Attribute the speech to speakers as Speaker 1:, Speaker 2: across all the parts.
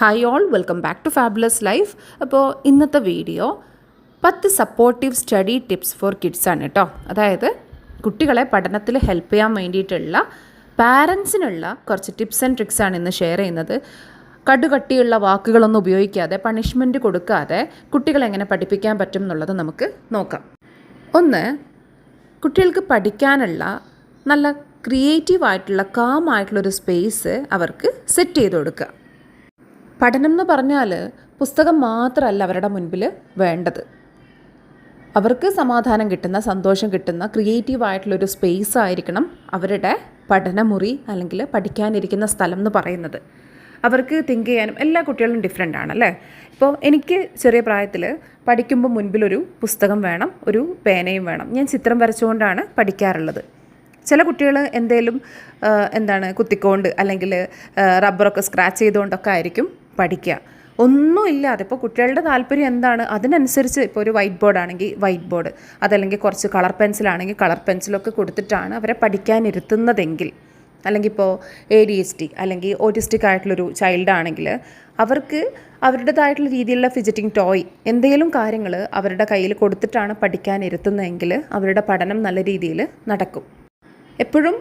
Speaker 1: Hi all welcome back to fabulous life അപ്പോൾ ഇന്നത്തെ video പത്ത് supportive study tips for kids ആണ് കേട്ടോ അതായത് കുട്ടികളെ പഠനത്തിൽ ഹെൽപ്പ് ചെയ്യാൻ വേണ്ടിയിട്ടുള്ള പാരൻസിനുള്ള കുറച്ച് ടിപ്സ് ആൻഡ് ട്രിക്സ് ആണ് ഇന്ന് ഷെയർ ചെയ്യുന്നത്. കടുകട്ടിയുള്ള വാക്കുകളൊന്നും ഉപയോഗിക്കാതെ പണിഷ്മെന്റ് കൊടുക്കാതെ കുട്ടികളെ എങ്ങനെ പഠിപ്പിക്കാൻ പറ്റും എന്നുള്ളത് നമുക്ക് നോക്കാം. ഒന്ന് കുട്ടികൾക്ക് പഠിക്കാനുള്ള നല്ല ക്രിയേറ്റീവ് ആയിട്ടുള്ള കാം ആയിട്ടുള്ളൊരു സ്പേസ് അവർക്ക് സെറ്റ് ചെയ്ത് കൊടുക്കുക. പഠനം എന്ന് പറഞ്ഞാൽ പുസ്തകം മാത്രമല്ല അവരുടെ മുൻപിൽ വേണ്ടത്. അവർക്ക് സമാധാനം കിട്ടുന്ന സന്തോഷം കിട്ടുന്ന ക്രിയേറ്റീവ് ആയിട്ടുള്ളൊരു സ്പേസ് ആയിരിക്കണം അവരുടെ പഠനമുറി അല്ലെങ്കിൽ പഠിക്കാനിരിക്കുന്ന സ്ഥലം എന്ന് പറയുന്നത്. അവർക്ക് തിങ്ക് ചെയ്യാനും എല്ലാ കുട്ടികളും ഡിഫറെന്റ് ആണ് അല്ലേ? ഇപ്പോൾ എനിക്ക് ചെറിയ പ്രായത്തിൽ പഠിക്കുമ്പോൾ മുൻപിലൊരു പുസ്തകം വേണം ഒരു പേനയും വേണം. ഞാൻ ചിത്രം വരച്ചുകൊണ്ടാണ് പഠിക്കാറുള്ളത്. ചില കുട്ടികൾ എന്തേലും എന്താണ് കുത്തിക്കൊണ്ട് അല്ലെങ്കിൽ റബ്ബറൊക്കെ സ്ക്രാച്ച് ചെയ്തുകൊണ്ടൊക്കെ ആയിരിക്കും പഠിക്കുക. ഒന്നുമില്ലാതെ ഇപ്പോൾ കുട്ടികളുടെ താല്പര്യം എന്താണ്? അതിനനുസരിച്ച് ഇപ്പോൾ ഒരു വൈറ്റ് ബോർഡ് ആണെങ്കിൽ വൈറ്റ് ബോർഡ് അതല്ലെങ്കിൽ കുറച്ച് കളർ പെൻസിലാണെങ്കിൽ കളർ പെൻസിലൊക്കെ കൊടുത്തിട്ടാണ് അവരെ പഠിക്കാനിരുത്തുന്നതെങ്കിൽ അല്ലെങ്കിൽ ഇപ്പോൾ എ ഡി എസ് ടി അല്ലെങ്കിൽ ഓട്ടിസ്റ്റിക് ആയിട്ടുള്ളൊരു ചൈൽഡ് ആണെങ്കിൽ അവർക്ക് അവരുടേതായിട്ടുള്ള രീതിയിലുള്ള ഫിജിറ്റിംഗ് ടോയ് എന്തെങ്കിലും കാര്യങ്ങൾ അവരുടെ കയ്യിൽ കൊടുത്തിട്ടാണ് പഠിക്കാനിരുത്തുന്നതെങ്കിൽ അവരുടെ പഠനം നല്ല രീതിയിൽ നടക്കും. എപ്പോഴും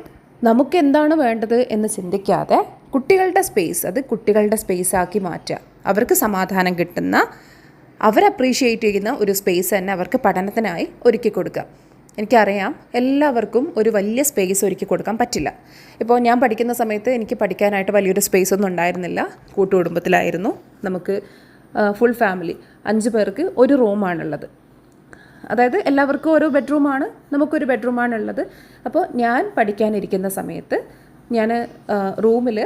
Speaker 1: നമുക്ക് എന്താണ് വേണ്ടത് എന്ന് ചിന്തിക്കാതെ കുട്ടികളുടെ സ്പേസ് അത് കുട്ടികളുടെ സ്പേസ് ആക്കി മാറ്റുക. അവർക്ക് സമാധാനം കിട്ടുന്ന അവർ അപ്രീഷിയേറ്റ് ചെയ്യുന്ന ഒരു സ്പേസ് തന്നെ അവർക്ക് പഠനത്തിനായി ഒരുക്കി കൊടുക്കുക. എനിക്കറിയാം എല്ലാവർക്കും ഒരു വലിയ സ്പേസ് ഒരുക്കി കൊടുക്കാൻ പറ്റില്ല. ഇപ്പോൾ ഞാൻ പഠിക്കുന്ന സമയത്ത് എനിക്ക് പഠിക്കാനായിട്ട് വലിയൊരു സ്പേസ് ഒന്നും ഉണ്ടായിരുന്നില്ല. കൂട്ടുകുടുംബത്തിലായിരുന്നു. നമുക്ക് ഫുൾ ഫാമിലി അഞ്ച് പേർക്ക് ഒരു റൂമാണുള്ളത് അതായത് എല്ലാവർക്കും ഓരോ ബെഡ്റൂമാണ് നമുക്കൊരു ബെഡ്റൂമാണുള്ളത് അപ്പോൾ ഞാൻ പഠിക്കാനിരിക്കുന്ന സമയത്ത് ഞാൻ റൂമിൽ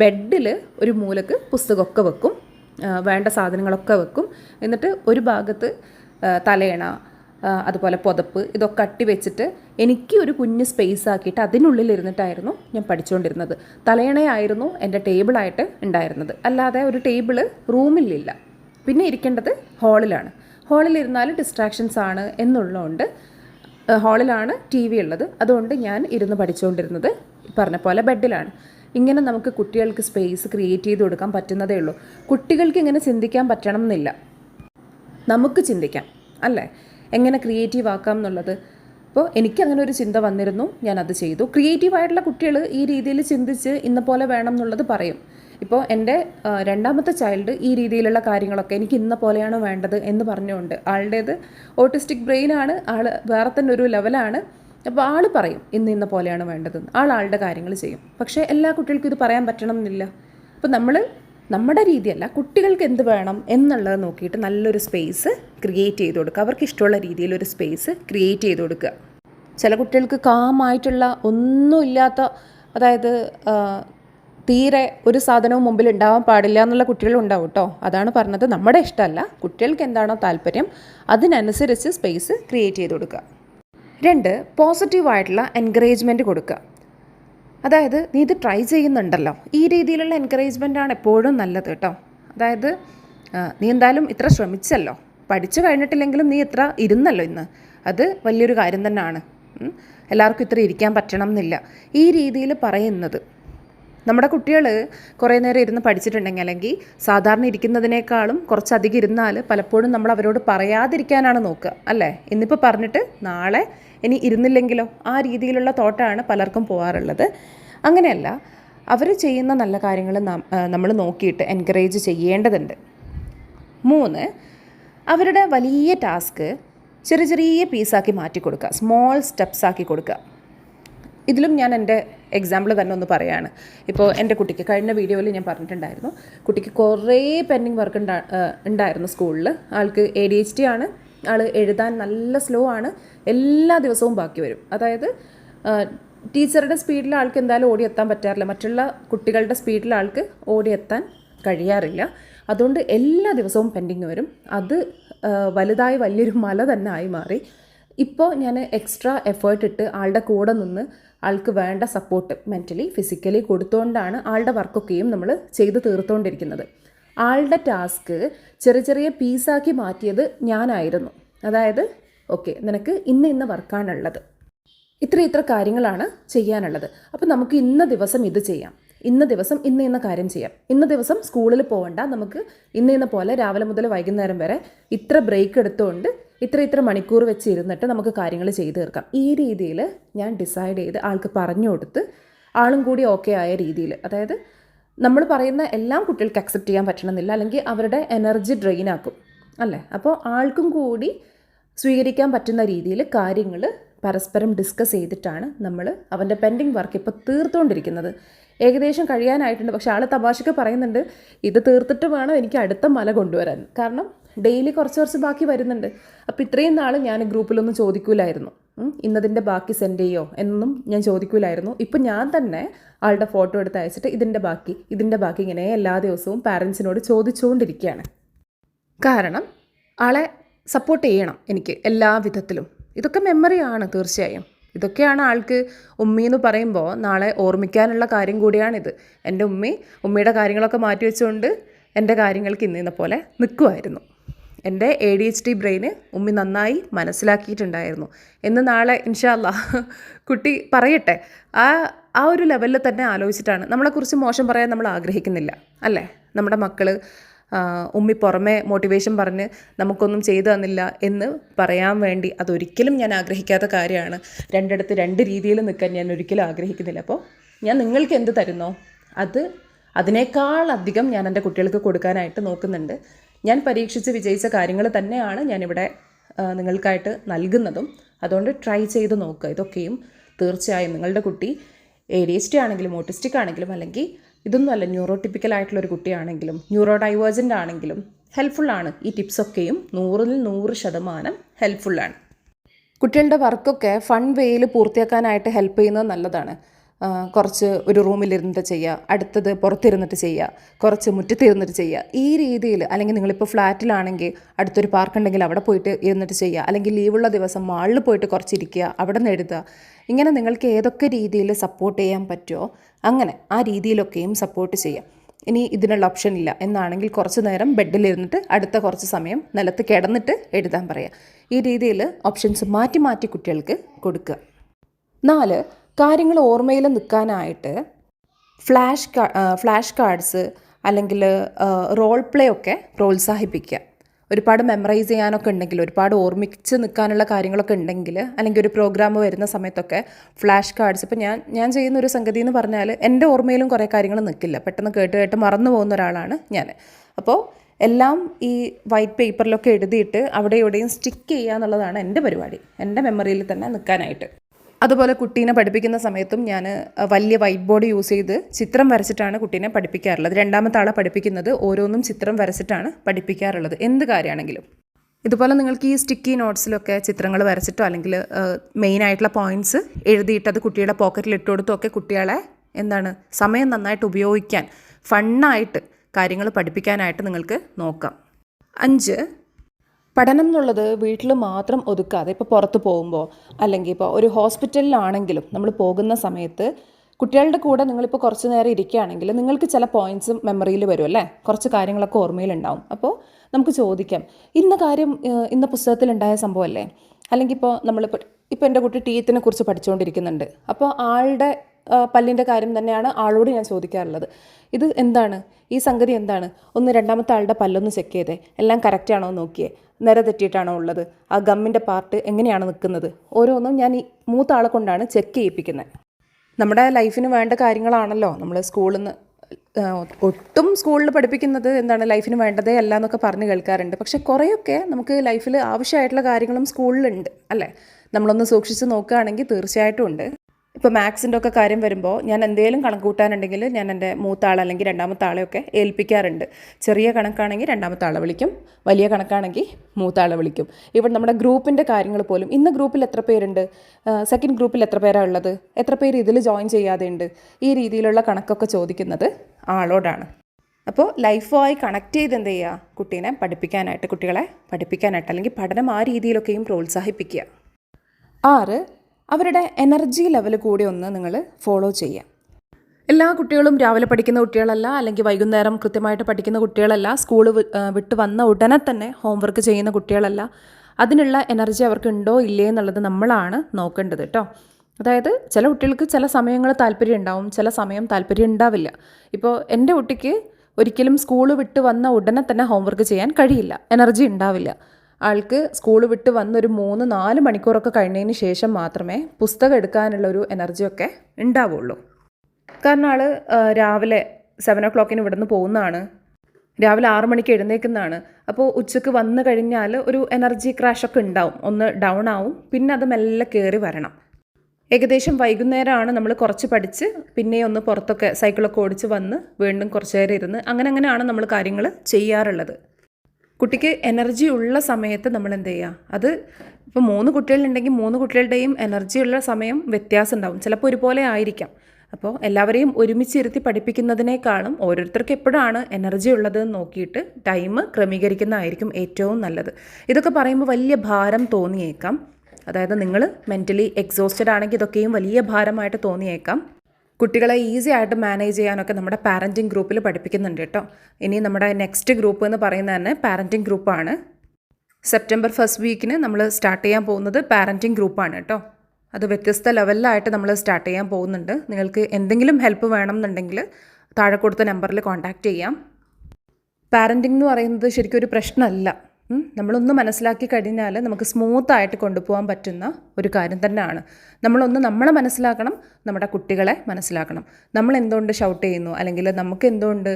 Speaker 1: ബെഡിൽ ഒരു മൂലക്ക് പുസ്തകമൊക്കെ വെക്കും വേണ്ട സാധനങ്ങളൊക്കെ വെക്കും. എന്നിട്ട് ഒരു ഭാഗത്ത് തലയണ അതുപോലെ പുതപ്പ് ഇതൊക്കെ അട്ടി വെച്ചിട്ട് എനിക്ക് ഒരു കുഞ്ഞ് സ്പേസ് ആക്കിയിട്ട് അതിനുള്ളിൽ ഇരുന്നിട്ടായിരുന്നു ഞാൻ പഠിച്ചുകൊണ്ടിരുന്നത് തലയണയായിരുന്നു എന്റെ ടേബിളായിട്ട് ഉണ്ടായിരുന്നത്. അല്ലാതെ ഒരു ടേബിൾ റൂമിലില്ല. പിന്നെ ഇരിക്കേണ്ടത് ഹാളിലാണ്. ഹാളിലിരുന്നാൽ ഡിസ്ട്രാക്ഷൻസ് ആണ് എന്നുള്ളതുകൊണ്ട് ഹാളിലാണ് ടി വി ഉള്ളത്. അതുകൊണ്ട് ഞാൻ ഇരുന്ന് പഠിച്ചുകൊണ്ടിരുന്നത് പറഞ്ഞ പോലെ ബെഡിലാണ്. ഇങ്ങനെ നമുക്ക് കുട്ടികൾക്ക് സ്പേസ് ക്രിയേറ്റ് ചെയ്ത് കൊടുക്കാൻ പറ്റുന്നതേ ഉള്ളൂ. കുട്ടികൾക്ക് ഇങ്ങനെ ചിന്തിക്കാൻ പറ്റണം എന്നില്ല നമുക്ക് ചിന്തിക്കാം അല്ലേ? എങ്ങനെ ക്രിയേറ്റീവ് ആക്കാം എന്നുള്ളത്. അപ്പോൾ എനിക്കങ്ങനെ ഒരു ചിന്ത വന്നിരുന്നു ഞാനത് ചെയ്തു. ക്രിയേറ്റീവ് ആയിട്ടുള്ള കുട്ടികൾ ഈ രീതിയിൽ ചിന്തിച്ച് ഇന്ന പോലെ വേണം എന്നുള്ളത് പറയും. ഇപ്പോൾ എന്റെ രണ്ടാമത്തെ ചൈൽഡ് ഈ രീതിയിലുള്ള കാര്യങ്ങളൊക്കെ എനിക്ക് ഇന്ന പോലെയാണ് വേണ്ടത് എന്ന് പറഞ്ഞുകൊണ്ട് ആളുടേത് ഓട്ടിസ്റ്റിക് ബ്രെയിനാണ് ആൾ വേറെ തന്നെ ഒരു ലെവലാണ് അപ്പോൾ ആൾ പറയും ഇന്ന് ഇന്ന പോലെയാണ് വേണ്ടതെന്ന്. ആൾ ആളുടെ കാര്യങ്ങൾ ചെയ്യും. പക്ഷേ എല്ലാ കുട്ടികൾക്കും ഇത് പറയാൻ പറ്റണം എന്നില്ല അപ്പോൾ നമ്മൾ നമ്മുടെ രീതിയല്ല കുട്ടികൾക്ക് എന്ത് വേണം എന്നുള്ളത് നോക്കിയിട്ട് നല്ലൊരു സ്പേസ് ക്രിയേറ്റ് ചെയ്ത് കൊടുക്കുക. അവർക്ക് ഇഷ്ടമുള്ള രീതിയിൽ ഒരു സ്പേസ് ക്രിയേറ്റ് ചെയ്ത് കൊടുക്കുക. ചില കുട്ടികൾക്ക് കാമായിട്ടുള്ള ഒന്നുമില്ലാത്ത അതായത് തീരെ ഒരു സാധനവും മുമ്പിൽ ഉണ്ടാവാൻ പാടില്ല എന്നുള്ള കുട്ടികളുണ്ടാവും കേട്ടോ അതാണ് പറഞ്ഞത്. നമ്മുടെ ഇഷ്ടമല്ല. കുട്ടികൾക്ക് എന്താണോ താല്പര്യം അതിനനുസരിച്ച് സ്പേസ് ക്രിയേറ്റ് ചെയ്ത് കൊടുക്കുക. രണ്ട് പോസിറ്റീവായിട്ടുള്ള എൻകറേജ്മെന്റ് കൊടുക്കുക. അതായത് നീ ഇത് ട്രൈ ചെയ്യുന്നുണ്ടല്ലോ. ഈ രീതിയിലുള്ള എൻകറേജ്മെന്റ് ആണ് എപ്പോഴും നല്ലത് കേട്ടോ. അതായത് നീ എന്തായാലും ഇത്ര ശ്രമിച്ചല്ലോ. പഠിച്ചു കഴിഞ്ഞിട്ടില്ലെങ്കിലും നീ ഇത്ര ഇരുന്നല്ലോ ഇന്ന്. അത് വലിയൊരു കാര്യം തന്നെയാണ്. എല്ലാവർക്കും ഇത്ര ഇരിക്കാൻ പറ്റണം എന്നില്ല ഈ രീതിയിൽ പറയുന്നത്. നമ്മുടെ കുട്ടികൾ കുറേ നേരം ഇരുന്ന് പഠിച്ചിട്ടുണ്ടെങ്കിൽ അല്ലെങ്കിൽ സാധാരണ ഇരിക്കുന്നതിനേക്കാളും കുറച്ചധികം ഇരുന്നാൽ പലപ്പോഴും നമ്മൾ അവരോട് പറയാതിരിക്കാനാണ് നോക്കുക. അല്ലേ? ഇന്നിപ്പോൾ പറഞ്ഞിട്ട് നാളെ ഇനി ഇരുന്നില്ലെങ്കിലോ? ആ രീതിയിലുള്ള തോട്ടാണ് പലർക്കും പോകാറുള്ളത് അങ്ങനെയല്ല അവർ ചെയ്യുന്ന നല്ല കാര്യങ്ങൾ നമ്മൾ നോക്കിയിട്ട് എൻകറേജ് ചെയ്യേണ്ടതുണ്ട്. മൂന്ന് അവരുടെ വലിയ ടാസ്ക് ചെറിയ ചെറിയ പീസാക്കി മാറ്റി കൊടുക്കുക. സ്മോൾ സ്റ്റെപ്സ് ആക്കി കൊടുക്കുക. ഇതിലും ഞാൻ എന്റെ എക്സാമ്പിൾ തന്നെ ഒന്ന് പറയാണ്. ഇപ്പോൾ എന്റെ കുട്ടിക്ക് കഴിഞ്ഞ വീഡിയോയിൽ ഞാൻ പറഞ്ഞിട്ടുണ്ടായിരുന്നു. കുട്ടിക്ക് കുറേ പെൻഡിങ് വർക്ക് ഉണ്ടാ ഉണ്ടായിരുന്നു സ്കൂളിൽ ആൾക്ക് എ ഡി എച്ച് ഡി ആണ്. ആൾ എഴുതാൻ നല്ല സ്ലോ ആണ്. എല്ലാ ദിവസവും ബാക്കി വരും. അതായത് ടീച്ചറുടെ സ്പീഡിൽ ആൾക്ക് എന്തായാലും ഓടി എത്താൻ പറ്റാറില്ല. മറ്റുള്ള കുട്ടികളുടെ സ്പീഡിൽ ആൾക്ക് ഓടി എത്താൻ കഴിയാറില്ല. അതുകൊണ്ട് എല്ലാ ദിവസവും പെൻഡിങ് വരും. അത് വലുതായി വലിയൊരു മല തന്നെ ആയി മാറി. ഇപ്പോൾ ഞാൻ എക്സ്ട്രാ എഫേർട്ട് ഇട്ട് ആളുടെ കൂടെ നിന്ന് ആൾക്ക് വേണ്ട സപ്പോർട്ട് മെന്റലി ഫിസിക്കലി കൊടുത്തുകൊണ്ടാണ് ആളുടെ വർക്കൊക്കെയും നമ്മൾ ചെയ്ത് തീർത്തുകൊണ്ടിരിക്കുന്നത് ആളുടെ ടാസ്ക് ചെറിയ ചെറിയ പീസാക്കി മാറ്റിയത് ഞാനായിരുന്നു. അതായത് ഓക്കെ നിനക്ക് ഇന്ന് ഇന്ന് വർക്കാണുള്ളത് ഇത്ര ഇത്ര കാര്യങ്ങളാണ് ചെയ്യാനുള്ളത്. അപ്പോൾ നമുക്ക് ഇന്ന ദിവസം ഇത് ചെയ്യാം. ഇന്ന ദിവസം ഇന്ന ഇന്ന കാര്യം ചെയ്യാം. ഇന്ന ദിവസം സ്കൂളിൽ പോകണ്ട നമുക്ക് ഇന്ന ഇന്ന പോലെ രാവിലെ മുതൽ വൈകുന്നേരം വരെ ഇത്ര ബ്രേക്ക് എടുത്തുകൊണ്ട് ഇത്ര ഇത്ര മണിക്കൂർ വെച്ച് ഇരുന്നിട്ട് നമുക്ക് കാര്യങ്ങൾ ചെയ്തു തീർക്കാം. ഈ രീതിയിൽ ഞാൻ ഡിസൈഡ് ചെയ്ത് ആൾക്ക് പറഞ്ഞു കൊടുത്ത് ആളും കൂടി ഓക്കെ ആയ രീതിയിൽ അതായത് നമ്മൾ പറയുന്ന എല്ലാം കുട്ടികൾക്ക് അക്സെപ്റ്റ് ചെയ്യാൻ പറ്റണമെന്നില്ല. അല്ലെങ്കിൽ അവരുടെ എനർജി ഡ്രെയിൻ ആക്കും. അല്ലേ? അപ്പോൾ ആൾക്കും കൂടി സ്വീകരിക്കാൻ പറ്റുന്ന രീതിയിൽ കാര്യങ്ങൾ പരസ്പരം ഡിസ്കസ് ചെയ്തിട്ടാണ് നമ്മൾ അവന്റെ പെൻഡിങ് വർക്ക് ഇപ്പോൾ തീർത്തുകൊണ്ടിരിക്കുന്നത് ഏകദേശം കഴിയാനായിട്ടുണ്ട്. പക്ഷേ ആൾ തമാശക്ക് പറയുന്നുണ്ട് ഇത് തീർത്തിട്ട് വേണം എനിക്ക് അടുത്ത മല കൊണ്ടുവരാൻ. കാരണം ഡെയിലി കുറച്ച് കുറച്ച് ബാക്കി വരുന്നുണ്ട്. അപ്പോൾ ഇത്രയും നാൾ ഞാൻ ഗ്രൂപ്പിലൊന്നും ചോദിക്കൂലായിരുന്നു. ഇന്നതിന്റെ ബാക്കി സെൻഡ് ചെയ്യോ എന്നൊന്നും ഞാൻ ചോദിക്കൂലായിരുന്നു. ഇപ്പം ഞാൻ തന്നെ ആളുടെ ഫോട്ടോ എടുത്ത് അയച്ചിട്ട് ഇതിന്റെ ബാക്കി ഇതിന്റെ ബാക്കി ഇങ്ങനെ എല്ലാ ദിവസവും പാരൻസിനോട് ചോദിച്ചുകൊണ്ടിരിക്കുകയാണ് കാരണം ആളെ സപ്പോർട്ട് ചെയ്യണം എനിക്ക് എല്ലാ വിധത്തിലും. ഇതൊക്കെ മെമ്മറിയാണ് തീർച്ചയായും. ഇതൊക്കെയാണ് ആൾക്ക് ഉമ്മി എന്ന് പറയുമ്പോൾ നാളെ ഓർമ്മിക്കാനുള്ള കാര്യം കൂടിയാണിത്. എന്റെ ഉമ്മി ഉമ്മയുടെ കാര്യങ്ങളൊക്കെ മാറ്റി വെച്ചുകൊണ്ട് എന്റെ കാര്യങ്ങൾക്ക് ഇന്നിന്ന പോലെ നിൽക്കുമായിരുന്നു എന്റെ A D H D brain ഉമ്മി നന്നായി മനസ്സിലാക്കിയിട്ടുണ്ടായിരുന്നു. എന്ന് നാളെ ഇൻഷാല്ല കുട്ടി പറയട്ടെ. ആ ആ ഒരു ലെവലിൽ തന്നെ ആലോചിച്ചിട്ടാണ്. നമ്മളെക്കുറിച്ച് മോശം പറയാൻ നമ്മൾ ആഗ്രഹിക്കുന്നില്ല അല്ലേ? നമ്മുടെ മക്കൾ ഉമ്മി പുറമെ മോട്ടിവേഷൻ പറഞ്ഞ് നമുക്കൊന്നും ചെയ്തു തന്നില്ല എന്ന് പറയാൻ വേണ്ടി അതൊരിക്കലും ഞാൻ ആഗ്രഹിക്കാത്ത കാര്യമാണ്. രണ്ടിടത്ത് രണ്ട് രീതിയിൽ നിൽക്കാൻ ഞാൻ ഒരിക്കലും ആഗ്രഹിക്കുന്നില്ല. അപ്പോൾ ഞാൻ നിങ്ങൾക്ക് എന്ത് തരുന്നോ? അത് അതിനേക്കാൾ അധികം ഞാൻ എന്റെ കുട്ടികൾക്ക് കൊടുക്കാനായിട്ട് നോക്കുന്നുണ്ട്. ഞാൻ പരീക്ഷിച്ച് വിജയിച്ച കാര്യങ്ങൾ തന്നെയാണ് ഞാനിവിടെ നിങ്ങൾക്കായിട്ട് നൽകുന്നതും. അതുകൊണ്ട് ട്രൈ ചെയ്ത് നോക്കുക ഇതൊക്കെയും തീർച്ചയായും നിങ്ങളുടെ കുട്ടി എ ഡി എച്ച് ടി ആണെങ്കിലും ഓട്ടിസ്റ്റിക് ആണെങ്കിലും അല്ലെങ്കിൽ ഇതൊന്നുമല്ല ന്യൂറോ ടിപ്പിക്കൽ ആയിട്ടുള്ള ഒരു കുട്ടിയാണെങ്കിലും ന്യൂറോ ഡൈവേർജന്റ് ആണെങ്കിലും ഹെൽപ്ഫുള്ളാണ് ഈ ടിപ്സൊക്കെയും നൂറിൽ നൂറ് ശതമാനം ഹെൽപ്ഫുള്ളാണ് കുട്ടികളുടെ വർക്കൊക്കെ ഫൺ വേയിൽ പൂർത്തിയാക്കാനായിട്ട് ഹെൽപ്പ് ചെയ്യുന്നത് നല്ലതാണ്. കുറച്ച് ഒരു റൂമിലിരുന്നിട്ട് ചെയ്യുക അടുത്തത് പുറത്തിരുന്നിട്ട് ചെയ്യുക കുറച്ച് മുറ്റത്തിരുന്നിട്ട് ചെയ്യുക. ഈ രീതിയിൽ അല്ലെങ്കിൽ നിങ്ങളിപ്പോൾ ഫ്ലാറ്റിലാണെങ്കിൽ അടുത്തൊരു പാർക്ക് ഉണ്ടെങ്കിൽ അവിടെ പോയിട്ട് ഇരുന്നിട്ട് ചെയ്യുക. അല്ലെങ്കിൽ ലീവുള്ള ദിവസം മാളിൽ പോയിട്ട് കുറച്ചിരിക്കുക അവിടെ നിന്ന് എഴുതുക. ഇങ്ങനെ നിങ്ങൾക്ക് ഏതൊക്കെ രീതിയിൽ സപ്പോർട്ട് ചെയ്യാൻ പറ്റുമോ അങ്ങനെ ആ രീതിയിലൊക്കെയും സപ്പോർട്ട് ചെയ്യാം. ഇനി ഇതിനുള്ള ഓപ്ഷൻ ഇല്ല. എന്നാണെങ്കിൽ കുറച്ച് നേരം ബെഡിലിരുന്നിട്ട് അടുത്ത കുറച്ച് സമയം നിലത്ത് കിടന്നിട്ട് എഴുതാൻ പറയുക. ഈ രീതിയിൽ ഓപ്ഷൻസ് മാറ്റി മാറ്റി കുട്ടികൾക്ക് കൊടുക്കുക. നാല് കാര്യങ്ങൾ ഓർമ്മയിൽ നിൽക്കാനായിട്ട് ഫ്ലാഷ് ഫ്ലാഷ് കാർഡ്സ് അല്ലെങ്കിൽ റോൾ പ്ലേ ഒക്കെ പ്രോത്സാഹിപ്പിക്കുക. ഒരുപാട് മെമ്മറൈസ് ചെയ്യാനൊക്കെ ഉണ്ടെങ്കിൽ ഒരുപാട് ഓർമ്മിച്ച് നിൽക്കാനുള്ള കാര്യങ്ങളൊക്കെ ഉണ്ടെങ്കിൽ അല്ലെങ്കിൽ ഒരു പ്രോഗ്രാം വരുന്ന സമയത്തൊക്കെ ഫ്ലാഷ് കാർഡ്സ്. ഇപ്പോൾ ഞാൻ ഞാൻ ചെയ്യുന്ന ഒരു സംഗതി എന്ന് പറഞ്ഞാൽ എന്റെ ഓർമ്മയിലും കുറേ കാര്യങ്ങൾ നിൽക്കില്ല. പെട്ടെന്ന് കേട്ട് കേട്ട് മറന്നു പോകുന്ന ഒരാളാണ് ഞാൻ. അപ്പോൾ എല്ലാം ഈ വൈറ്റ് പേപ്പറിലൊക്കെ എഴുതിയിട്ട് അവിടെ എവിടെയും സ്റ്റിക്ക് ചെയ്യുക എന്നുള്ളതാണ് എന്റെ പരിപാടി. എന്റെ മെമ്മറിയിൽ തന്നെ നിൽക്കാനായിട്ട്. അതുപോലെ കുട്ടീനെ പഠിപ്പിക്കുന്ന സമയത്തും ഞാൻ വലിയ വൈറ്റ് ബോർഡ് യൂസ് ചെയ്ത് ചിത്രം വരച്ചിട്ടാണ് കുട്ടീനെ പഠിപ്പിക്കാറുള്ളത്. രണ്ടാമത്തെ ആളെ പഠിപ്പിക്കുന്നത് ഓരോന്നും ചിത്രം വരച്ചിട്ടാണ് പഠിപ്പിക്കാറുള്ളത്. എന്ത് കാര്യമാണെങ്കിലും ഇതുപോലെ നിങ്ങൾക്ക് ഈ സ്റ്റിക്കി നോട്ട്സിലൊക്കെ ചിത്രങ്ങൾ വരച്ചിട്ടോ അല്ലെങ്കിൽ മെയിൻ ആയിട്ടുള്ള പോയിന്റ്സ് എഴുതിയിട്ട് അത് കുട്ടിയുടെ പോക്കറ്റിൽ ഇട്ട് കൊടുത്തോ ഒക്കെ കുട്ടികളെ എന്താണ് സമയം നന്നായിട്ട് ഉപയോഗിക്കാൻ ഫണ്ണായിട്ട് കാര്യങ്ങൾ പഠിപ്പിക്കാനായിട്ട് നിങ്ങൾക്ക് നോക്കാം. അഞ്ച് പഠനം എന്നുള്ളത് വീട്ടിൽ മാത്രം ഒതുക്കാതെ ഇപ്പോൾ പുറത്ത് പോകുമ്പോൾ അല്ലെങ്കിൽ ഇപ്പോൾ ഒരു ഹോസ്പിറ്റലിലാണെങ്കിലും നമ്മൾ പോകുന്ന സമയത്ത് കുട്ടികളുടെ കൂടെ നിങ്ങളിപ്പോൾ കുറച്ച് നേരം ഇരിക്കുകയാണെങ്കിൽ നിങ്ങൾക്ക് ചില പോയിന്റ്സും മെമ്മറിയിൽ വരും അല്ലേ? കുറച്ച് കാര്യങ്ങളൊക്കെ ഓർമ്മയിലുണ്ടാവും. അപ്പോൾ നമുക്ക് ചോദിക്കാം ഇന്ന കാര്യം ഇന്ന പുസ്തകത്തിലുണ്ടായ സംഭവമല്ലേ അല്ലെങ്കിൽ ഇപ്പോൾ നമ്മൾ ഇപ്പോൾ എന്റെ കുട്ടി ടീത്തിനെ കുറിച്ച് പഠിച്ചുകൊണ്ടിരിക്കുന്നുണ്ട്. അപ്പോൾ ആളുടെ പല്ലിന്റെ കാര്യം തന്നെയാണ് ആളോട് ഞാൻ ചോദിക്കാറുള്ളത്. ഇത് എന്താണ്? ഈ സംഗതി എന്താണ്? ഒന്ന് രണ്ടാമത്തെ ആളുടെ പല്ലൊന്ന് ചെക്ക് ചെയ്തേ. എല്ലാം കറക്റ്റ് ആണോ നോക്കിയേ. നിര തെറ്റിയിട്ടാണോ ഉള്ളത്? ആ ഗമ്മിന്റെ പാർട്ട് എങ്ങനെയാണ് നിൽക്കുന്നത്? ഓരോന്നും ഞാൻ ഈ മൂത്ത ആളെ കൊണ്ടാണ് ചെക്ക് ചെയ്യിപ്പിക്കുന്നത് നമ്മുടെ ലൈഫിന് വേണ്ട കാര്യങ്ങളാണല്ലോ. നമ്മൾ സ്കൂളിൽ നിന്ന് ഒട്ടും സ്കൂളിൽ പഠിപ്പിക്കുന്നത് എന്താണ്? ലൈഫിന് വേണ്ടതേ അല്ല എന്നൊക്കെ പറഞ്ഞ് കേൾക്കാറുണ്ട്. പക്ഷെ കുറേയൊക്കെ നമുക്ക് ലൈഫിൽ ആവശ്യമായിട്ടുള്ള കാര്യങ്ങളും സ്കൂളിലുണ്ട് അല്ലേ? നമ്മളൊന്ന് സൂക്ഷിച്ച് നോക്കുകയാണെങ്കിൽ തീർച്ചയായിട്ടും ഉണ്ട്. ഇപ്പോൾ മാത്സിന്റെ ഒക്കെ കാര്യം വരുമ്പോൾ ഞാൻ എന്തെങ്കിലും കണക്ക് കൂട്ടാനുണ്ടെങ്കിൽ ഞാൻ എന്റെ മൂത്ത ആൾ അല്ലെങ്കിൽ രണ്ടാമത്തെ ആളെയൊക്കെ ഏൽപ്പിക്കാറുണ്ട്. ചെറിയ കണക്കാണെങ്കിൽ രണ്ടാമത്തെ ആളെ വിളിക്കും. വലിയ കണക്കാണെങ്കിൽ മൂത്ത ആളെ വിളിക്കും. ഇവിടെ നമ്മുടെ ഗ്രൂപ്പിന്റെ കാര്യങ്ങൾ പോലും ഇന്ന് ഗ്രൂപ്പിൽ എത്ര പേരുണ്ട്? സെക്കൻഡ് ഗ്രൂപ്പിൽ എത്ര പേരാണ് ഉള്ളത്? എത്ര പേര് ഇതിൽ ജോയിൻ ചെയ്യാതെ ഉണ്ട്? ഈ രീതിയിലുള്ള കണക്കൊക്കെ ചോദിക്കുന്നത് ആളോടാണ്. അപ്പോൾ ലൈഫുമായി കണക്ട് ചെയ്ത് എന്ത് ചെയ്യുക? കുട്ടീനെ പഠിപ്പിക്കാനായിട്ട് കുട്ടികളെ പഠിപ്പിക്കാനായിട്ട് അല്ലെങ്കിൽ പഠനം ആ രീതിയിലൊക്കെയും പ്രോത്സാഹിപ്പിക്കുക. ആറ് അവരുടെ എനർജി ലെവൽ കൂടി ഒന്ന് നിങ്ങൾ ഫോളോ ചെയ്യുക എല്ലാ കുട്ടികളും രാവിലെ പഠിക്കുന്ന കുട്ടികളല്ല അല്ലെങ്കിൽ വൈകുന്നേരം കൃത്യമായിട്ട് പഠിക്കുന്ന കുട്ടികളല്ല സ്കൂൾ വിട്ട് വന്ന ഉടനെ തന്നെ ഹോംവർക്ക് ചെയ്യുന്ന കുട്ടികളല്ല. അതിനുള്ള എനർജി അവർക്ക് ഉണ്ടോ ഇല്ലേ എന്നുള്ളത് നമ്മളാണ് നോക്കേണ്ടത് കേട്ടോ അതായത് ചില കുട്ടികൾക്ക് ചില സമയങ്ങൾ താല്പര്യം ഉണ്ടാവും ചില സമയം താല്പര്യം ഉണ്ടാവില്ല. ഇപ്പോൾ എന്റെ കുട്ടിക്ക് ഒരിക്കലും സ്കൂൾ വിട്ട് വന്ന ഉടനെ തന്നെ ഹോംവർക്ക് ചെയ്യാൻ കഴിയില്ല എനർജി ഉണ്ടാവില്ല. ആൾക്ക് സ്കൂൾ വിട്ട് വന്നൊരു മൂന്ന് നാല് മണിക്കൂറൊക്കെ കഴിഞ്ഞതിന് ശേഷം മാത്രമേ പുസ്തകം എടുക്കാനുള്ള ഒരു എനർജിയൊക്കെ ഉണ്ടാവുള്ളൂ. കാരണം ആൾ രാവിലെ സെവൻ ഒ ക്ലോക്കിന് ഇവിടുന്ന് പോകുന്നതാണ്. രാവിലെ ആറു മണിക്ക് എഴുന്നേൽക്കുന്നതാണ് അപ്പോൾ ഉച്ചയ്ക്ക് വന്നു കഴിഞ്ഞാൽ ഒരു എനർജി ക്രാഷൊക്കെ ഉണ്ടാവും. ഒന്ന് ഡൗൺ ആവും പിന്നെ അത് മെല്ലെ കയറി വരണം. ഏകദേശം വൈകുന്നേരമാണ് നമ്മൾ കുറച്ച് പഠിച്ച് പിന്നെ ഒന്ന് പുറത്തൊക്കെ സൈക്കിളൊക്കെ ഓടിച്ച് വന്ന് വീണ്ടും കുറച്ച് നേരം ഇരുന്ന് അങ്ങനെ അങ്ങനെയാണ് നമ്മൾ കാര്യങ്ങൾ ചെയ്യാറുള്ളത്. കുട്ടിക്ക് എനർജി ഉള്ള സമയത്ത് നമ്മൾ എന്ത് ചെയ്യുക അത് ഇപ്പോൾ മൂന്ന് കുട്ടികളുണ്ടെങ്കിൽ മൂന്ന് കുട്ടികളുടെയും ഉള്ള സമയം വ്യത്യാസം ഉണ്ടാവും. ചിലപ്പോൾ ഒരുപോലെ ആയിരിക്കാം. അപ്പോൾ എല്ലാവരെയും ഒരുമിച്ചിരുത്തി പഠിപ്പിക്കുന്നതിനേക്കാളും ഓരോരുത്തർക്ക് എപ്പോഴാണ് എനർജി ഉള്ളത് നോക്കിയിട്ട് ടൈം ക്രമീകരിക്കുന്നതായിരിക്കും ഏറ്റവും നല്ലത്. ഇതൊക്കെ പറയുമ്പോൾ വലിയ ഭാരം തോന്നിയേക്കാം. അതായത് നിങ്ങൾ മെന്റലി എക്സോസ്റ്റഡ് ആണെങ്കിൽ ഇതൊക്കെയും വലിയ ഭാരമായിട്ട് തോന്നിയേക്കാം. കുട്ടികളെ ഈസി ആയിട്ട് മാനേജ് ചെയ്യാനൊക്കെ നമ്മുടെ പാരന്റിങ് ഗ്രൂപ്പിൽ പഠിപ്പിക്കുന്നുണ്ട് കേട്ടോ. ഇനി നമ്മുടെ നെക്സ്റ്റ് ഗ്രൂപ്പ് എന്ന് പറയുന്നത് തന്നെ പാരന്റിങ് ഗ്രൂപ്പാണ് സെപ്റ്റംബർ ഫസ്റ്റ് വീക്കിന് നമ്മൾ സ്റ്റാർട്ട് ചെയ്യാൻ പോകുന്നത് പാരന്റിങ് ഗ്രൂപ്പാണ് കേട്ടോ. അത് വ്യത്യസ്ത ലെവലിലായിട്ട് നമ്മൾ സ്റ്റാർട്ട് ചെയ്യാൻ പോകുന്നുണ്ട്. നിങ്ങൾക്ക് എന്തെങ്കിലും ഹെൽപ്പ് വേണമെന്നുണ്ടെങ്കിൽ താഴെ കൊടുത്ത നമ്പറിൽ കോൺടാക്റ്റ് ചെയ്യാം. പാരന്റിംഗ് എന്ന് പറയുന്നത് ശരിക്കും ഒരു പ്രശ്നമല്ല. നമ്മളൊന്ന് മനസ്സിലാക്കി കഴിഞ്ഞാൽ നമുക്ക് സ്മൂത്തായിട്ട് കൊണ്ടുപോകാൻ പറ്റുന്ന ഒരു കാര്യം തന്നെയാണ്. നമ്മളൊന്ന് നമ്മളെ മനസ്സിലാക്കണം നമ്മുടെ കുട്ടികളെ മനസ്സിലാക്കണം. നമ്മൾ എന്തുകൊണ്ട് ഷൗട്ട് ചെയ്യുന്നു? അല്ലെങ്കിൽ നമുക്ക് എന്തുകൊണ്ട്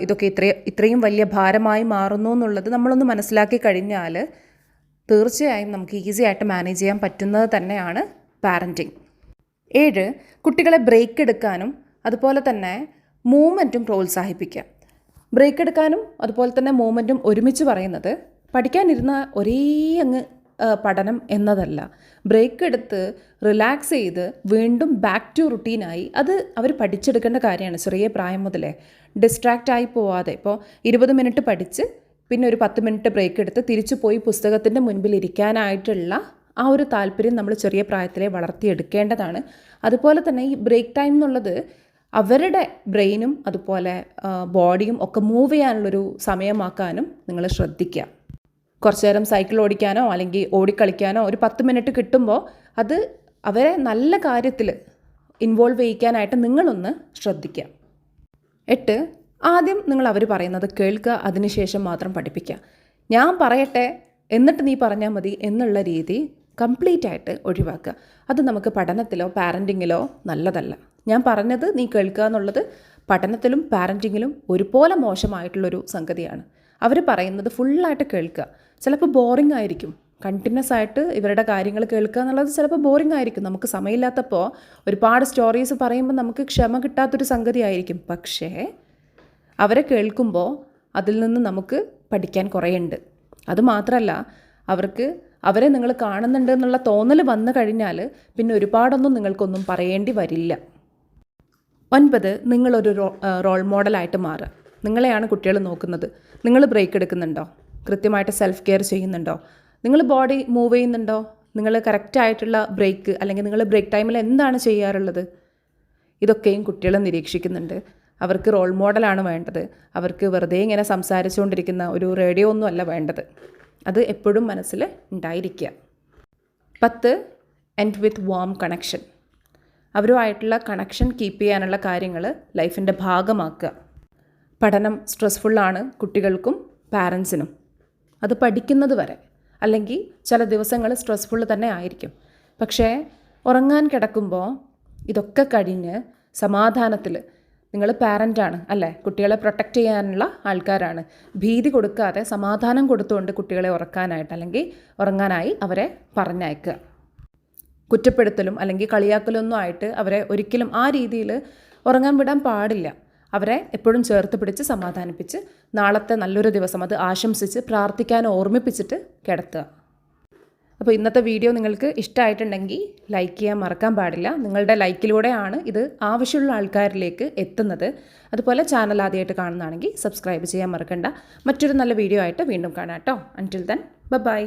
Speaker 1: ഇതൊക്കെ ഇത്രയും ഇത്രയും വലിയ ഭാരമായി മാറുന്നു എന്നുള്ളത് നമ്മളൊന്ന് മനസ്സിലാക്കി കഴിഞ്ഞാൽ തീർച്ചയായും നമുക്ക് ഈസി ആയിട്ട് മാനേജ് ചെയ്യാൻ പറ്റുന്നത് തന്നെയാണ് പാരന്റിങ് ഏഴ് കുട്ടികളെ ബ്രേക്ക് എടുക്കാനും അതുപോലെ തന്നെ മൂവ്മെന്റും പ്രോത്സാഹിപ്പിക്കുക. ബ്രേക്ക് എടുക്കാനും അതുപോലെ തന്നെ മൂവ്മെന്റും ഒരുമിച്ച് പറയുന്നത് പഠിക്കാനിരുന്ന ഒരേ അങ്ങ് പഠനം എന്നതല്ല. ബ്രേക്ക് എടുത്ത് റിലാക്സ് ചെയ്ത് വീണ്ടും ബാക്ക് ടു റുട്ടീനായി അത് അവർ പഠിച്ചെടുക്കേണ്ട കാര്യമാണ് ചെറിയ പ്രായം മുതലേ. ഡിസ്ട്രാക്റ്റ് ആയി പോവാതെ. ഇപ്പോൾ ഇരുപത് മിനിറ്റ് പഠിച്ച് പിന്നെ ഒരു പത്ത് മിനിറ്റ് ബ്രേക്ക് എടുത്ത് തിരിച്ചു പോയി പുസ്തകത്തിന്റെ മുൻപിൽ ഇരിക്കാനായിട്ടുള്ള ആ ഒരു താല്പര്യം നമ്മൾ ചെറിയ പ്രായത്തിലെ വളർത്തിയെടുക്കേണ്ടതാണ്. അതുപോലെ തന്നെ ഈ ബ്രേക്ക് ടൈം എന്നുള്ളത് അവരുടെ ബ്രെയിനും അതുപോലെ ബോഡിയും ഒക്കെ മൂവ് ചെയ്യാനുള്ളൊരു സമയമാക്കാനും നിങ്ങൾ ശ്രദ്ധിക്കുക. കുറച്ച് നേരം സൈക്കിൾ ഓടിക്കാനോ അല്ലെങ്കിൽ ഓടിക്കളിക്കാനോ ഒരു പത്ത് മിനിറ്റ് കിട്ടുമ്പോൾ അത് അവരെ നല്ല കാര്യത്തിൽ ഇൻവോൾവ് ചെയ്യിക്കാനായിട്ട് നിങ്ങളൊന്ന് ശ്രദ്ധിക്കുക. എട്ട് ആദ്യം നിങ്ങൾ അവർ പറയുന്നത് കേൾക്കുക അതിനുശേഷം മാത്രം പഠിപ്പിക്കുക. ഞാൻ പറയട്ടെ എന്നിട്ട് നീ പറഞ്ഞാൽ മതി എന്നുള്ള രീതി കംപ്ലീറ്റ് ആയിട്ട് ഒഴിവാക്കുക. അത് നമുക്ക് പഠനത്തിലോ പാരന്റിങ്ങിലോ നല്ലതല്ല. ഞാൻ പറഞ്ഞത് നീ കേൾക്കുക എന്നുള്ളത് പഠനത്തിലും പാരന്റിങ്ങിലും ഒരുപോലെ മോശമായിട്ടുള്ളൊരു സംഗതിയാണ്. അവർ പറയുന്നത് ഫുള്ളായിട്ട് കേൾക്കുക. ചിലപ്പോൾ ബോറിംഗ് ആയിരിക്കും. കണ്ടിന്യൂസ് ആയിട്ട് ഇവരുടെ കാര്യങ്ങൾ കേൾക്കുക എന്നുള്ളത് ചിലപ്പോൾ ബോറിംഗ് ആയിരിക്കും. നമുക്ക് സമയമില്ലാത്തപ്പോൾ ഒരുപാട് സ്റ്റോറീസ് പറയുമ്പോൾ നമുക്ക് ക്ഷമ കിട്ടാത്തൊരു സംഗതി ആയിരിക്കും. പക്ഷേ അവരെ കേൾക്കുമ്പോൾ അതിൽ നിന്ന് നമുക്ക് പഠിക്കാൻ കുറേയുണ്ട്. അത് മാത്രമല്ല അവർക്ക് അവരെ നിങ്ങൾ കാണുന്നുണ്ട് എന്നുള്ള തോന്നൽ വന്നു കഴിഞ്ഞാൽ പിന്നെ ഒരുപാടൊന്നും നിങ്ങൾക്കൊന്നും പറയേണ്ടി വരില്ല. ഒൻപത് നിങ്ങളൊരു റോൾ മോഡലായിട്ട് മാറുക. നിങ്ങളെയാണ് കുട്ടികൾ നോക്കുന്നത്. നിങ്ങൾ ബ്രേക്ക് എടുക്കുന്നുണ്ടോ? കൃത്യമായിട്ട് സെൽഫ് കെയർ ചെയ്യുന്നുണ്ടോ? നിങ്ങൾ ബോഡി മൂവ് ചെയ്യുന്നുണ്ടോ? നിങ്ങൾ കറക്റ്റായിട്ടുള്ള ബ്രേക്ക് അല്ലെങ്കിൽ നിങ്ങൾ ബ്രേക്ക് ടൈമിൽ എന്താണ് ചെയ്യാറുള്ളത്? ഇതൊക്കെയും കുട്ടികൾ നിരീക്ഷിക്കുന്നുണ്ട്. അവർക്ക് റോൾ മോഡലാണ് വേണ്ടത്. അവർക്ക് വെറുതെ ഇങ്ങനെ സംസാരിച്ചുകൊണ്ടിരിക്കുന്ന ഒരു റേഡിയോ ഒന്നും അല്ല വേണ്ടത്. അത് എപ്പോഴും മനസ്സിൽ ഉണ്ടായിരിക്കുക. പത്ത് എൻഡ് വിത്ത് വാം കണക്ഷൻ അവരുമായിട്ടുള്ള കണക്ഷൻ കീപ്പ് ചെയ്യാനുള്ള കാര്യങ്ങൾ ലൈഫിന്റെ ഭാഗമാക്കുക. പഠനം സ്ട്രെസ്ഫുള്ളാണ് കുട്ടികൾക്കും പാരൻസിനും അത് പഠിക്കുന്നത് വരെ. അല്ലെങ്കിൽ ചില ദിവസങ്ങൾ സ്ട്രെസ്ഫുൾ തന്നെ ആയിരിക്കും. പക്ഷേ ഉറങ്ങാൻ കിടക്കുമ്പോൾ ഇതൊക്കെ കഴിഞ്ഞ് സമാധാനത്തിൽ നിങ്ങൾ പാരന്റാണ് അല്ലേ? കുട്ടികളെ പ്രൊട്ടക്റ്റ് ചെയ്യാനുള്ള ആൾക്കാരാണ്. ഭീതി കൊടുക്കാതെ സമാധാനം കൊടുത്തുകൊണ്ട് കുട്ടികളെ ഉറക്കാനായിട്ട് അല്ലെങ്കിൽ ഉറങ്ങാനായി അവരെ പറഞ്ഞയക്കുക. കുറ്റപ്പെടുത്തലും അല്ലെങ്കിൽ കളിയാക്കലൊന്നും ആയിട്ട് അവരെ ഒരിക്കലും ആ രീതിയിൽ ഉറങ്ങാൻ വിടാൻ പാടില്ല. അവരെ എപ്പോഴും ചേർത്ത് പിടിച്ച് സമാധാനിപ്പിച്ച് നാളത്തെ നല്ലൊരു ദിവസം അത് ആശംസിച്ച് പ്രാർത്ഥിക്കാൻ ഓർമ്മിപ്പിച്ചിട്ട് കിടത്തുക. അപ്പോൾ ഇന്നത്തെ വീഡിയോ നിങ്ങൾക്ക് ഇഷ്ടമായിട്ടുണ്ടെങ്കിൽ ലൈക്ക് ചെയ്യാൻ മറക്കാൻ പാടില്ല. നിങ്ങളുടെ ലൈക്കിലൂടെയാണ് ഇത് ആവശ്യമുള്ള ആൾക്കാരിലേക്ക് എത്തുന്നത്. അതുപോലെ ചാനൽ ആദ്യമായിട്ട് കാണുന്നതാണെങ്കിൽ സബ്സ്ക്രൈബ് ചെയ്യാൻ മറക്കണ്ട. മറ്റൊരു നല്ല വീഡിയോ ആയിട്ട് വീണ്ടും കാണാം കേട്ടോ. അന്റിൽ ദെൻ ബൈ